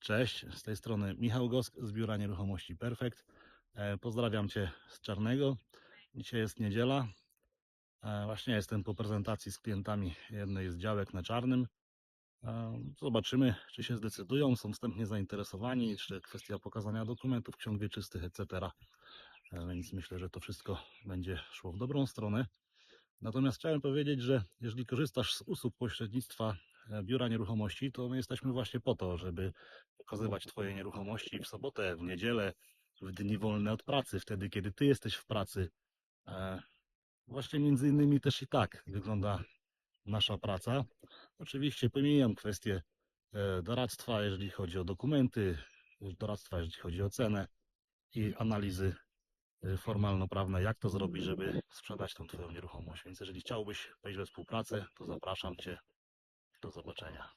Cześć, z tej strony Michał Gosk z Biura Nieruchomości Perfekt. E, Pozdrawiam Cię z Czarnego. Dzisiaj jest niedziela. E, Właśnie jestem po prezentacji z klientami jednej z działek na Czarnym. E, Zobaczymy, czy się zdecydują, są wstępnie zainteresowani, czy kwestia pokazania dokumentów, ksiąg wieczystych, etc. Więc myślę, że to wszystko będzie szło w dobrą stronę. Natomiast chciałem powiedzieć, że jeżeli korzystasz z usług pośrednictwa biura nieruchomości, to my jesteśmy właśnie po to, żeby pokazywać Twoje nieruchomości w sobotę, w niedzielę, w dni wolne od pracy, wtedy kiedy Ty jesteś w pracy. E, Właśnie między innymi też i tak wygląda nasza praca. Oczywiście pomijam kwestię e, doradztwa, jeżeli chodzi o dokumenty, doradztwa, jeżeli chodzi o cenę i analizy e, formalno-prawne, jak to zrobić, żeby sprzedać tą Twoją nieruchomość. Więc jeżeli chciałbyś wejść we współpracę, to zapraszam Cię. Do zobaczenia.